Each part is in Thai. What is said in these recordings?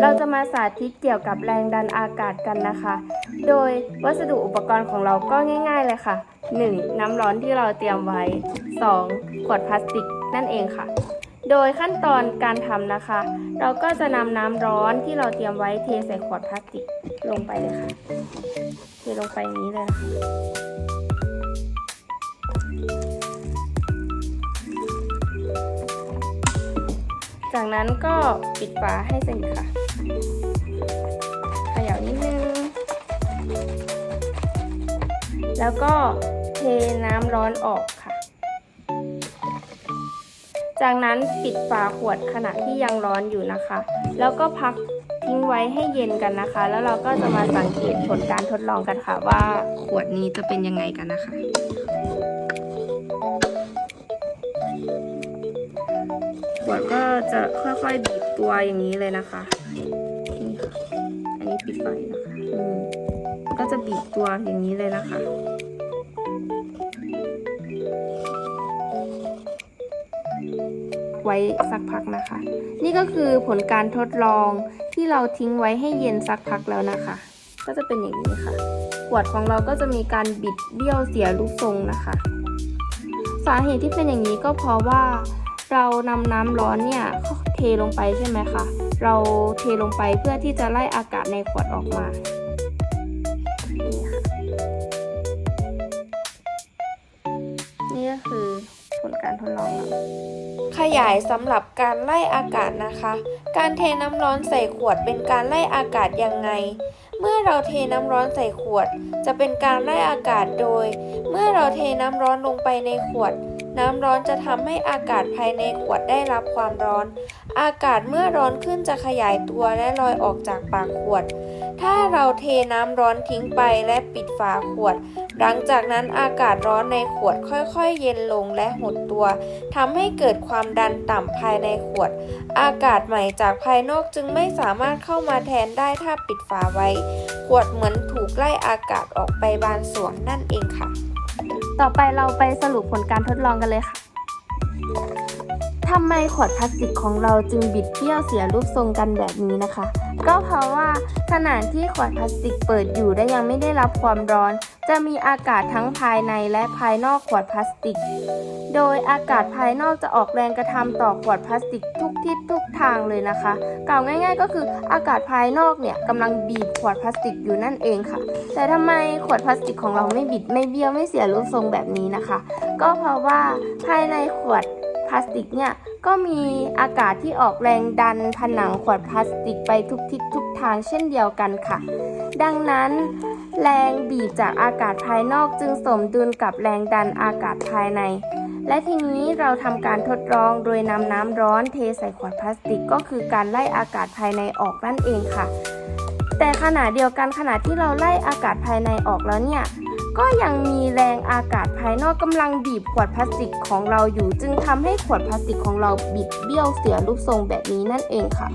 เราจะมาสาธิตเกี่ยวกับแรงดันอากาศกันนะคะ โดยวัสดุอุปกรณ์ของเราก็ง่าย ๆ เลยค่ะ 1. น้ำร้อนที่เราเตรียมไว้ 2. ขวดพลาสติกนั่นเองค่ะ โดยขั้นตอนการทำนะคะ เราก็จะนำน้ำร้อนที่เราเตรียมไว้เทใส่ขวดพลาสติกลงไปเลยค่ะ เทลงไปนี้เลยนะคะ จากนั้นก็ปิดฝาให้สนิทค่ะเขย่านิดนึง แล้วก็เทน้ำร้อนออกค่ะ จากนั้นปิดฝาขวดขณะที่ยังร้อนอยู่นะคะ แล้วก็พักทิ้งไว้ให้เย็นกันนะคะ แล้วเราก็จะมาสังเกตผลการทดลองกันค่ะ ว่าขวดนี้จะเป็นยังไงกันนะคะ ขวดก็จะค่อยๆบีบตัวอย่างนี้เลยนะคะ นี่ค่ะ อันนี้ปิดไฟนะคะอืมก็จะบีบตัวอย่างนี้เลยนะคะ ไว้สักพักนะคะ นี่ก็คือผลการทดลองที่เราทิ้งไว้ให้เย็นสักพักแล้วนะคะ ก็จะเป็นอย่างนี้ค่ะขวดของเราก็จะมีการบิดเบี้ยวเสียรูปทรงนะคะ สาเหตุที่เป็นอย่างนี้ก็เพราะว่า เรานำน้ำร้อนเนี่ยเทลงไปใช่ไหมคะ เราเทลงไปเพื่อที่จะไล่อากาศในขวดออกมานี่ค่ะนี่ก็คือผลการทดลองเราขยายสำหรับการไล่อากาศนะคะ การเทน้ำร้อนใส่ขวดเป็นการไล่อากาศยังไง เมื่อเราเทน้ำร้อนใส่ขวด จะเป็นการไล่อากาศโดย เมื่อเราเทน้ำร้อนลงไปในขวด น้ำร้อนจะทำให้อากาศภายในขวดได้รับความร้อน อากาศเมื่อร้อนขึ้นจะขยายตัวและลอยออกจากปากขวด ถ้าเราเทน้ำร้อนทิ้งไปและปิดฝาขวด หลังจากนั้นอากาศร้อนในขวดค่อยๆ เย็นลงและหดตัวทำให้เกิดความดันต่ำภายในขวด อากาศใหม่จากภายนอกจึงไม่สามารถเข้ามาแทนได้ถ้าปิดฝาไว้ ขวดเหมือนถูกไล่อากาศออกไปบางส่วนนั่นเองค่ะ ต่อไปเราไปสรุปผลการทดลองกันเลยค่ะำไมขวดพลาสติกของเราจึงบิดเบี้ยวเสียรูปทรงกันแบบนี้นะคะ ก็เพราะว่าขณะที่ขวดพลาสติกเปิดอยู่และยังไม่ได้รับความร้อน จะมีอากาศทั้งภายในและภายนอกขวดพลาสติก โดยอากาศภายนอกจะออกแรงกระทำต่อขวดพลาสติกทุกทิศทุกทางเลยนะคะ กล่าวง่าย ๆ ก็คืออากาศภายนอกเนี่ยกำลังบีบขวดพลาสติกอยู่นั่นเองค่ะ แต่ทำไมขวดพลาสติกของเราไม่บิดไม่เบี้ยวไม่เสียรูปทรงแบบนี้นะคะ ก็เพราะว่าภายในขวด พลาสติกเนี่ยก็มีอากาศที่ออกแรงดันผนังขวดพลาสติกไปทุกทิศทุกทางเช่นเดียวกันค่ะ ดังนั้น แรงบีบจากอากาศภายนอกจึงสมดุลกับแรงดันอากาศภายใน และทีนี้เราทำการทดลองโดยนำน้ำร้อนเทใส่ขวดพลาสติกก็คือการไล่อากาศภายในออกนั่นเองค่ะ แต่ขณะเดียวกันขณะที่เราไล่อากาศภายในออกแล้วเนี่ย ก็ยังมีแรงอากาศภายนอกกำลังบีบขวดพลาสติกของเราอยู่ จึงทำให้ขวดพลาสติกของเราบิดเบี้ยวเสียรูปทรงแบบนี้นั่นเองค่ะ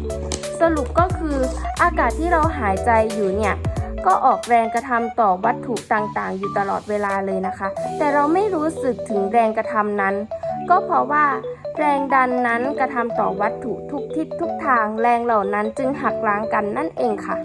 สรุปก็คืออากาศที่เราหายใจอยู่เนี่ยก็ออกแรงกระทำต่อวัตถุต่างๆ อยู่ตลอดเวลาเลยนะคะ แต่เราไม่รู้สึกถึงแรงกระทำนั้น ก็เพราะว่าแรงดันนั้นกระทำต่อวัตถุทุกทิศทุกทาง แรงเหล่านั้นจึงหักล้างกันนั่นเองค่ะ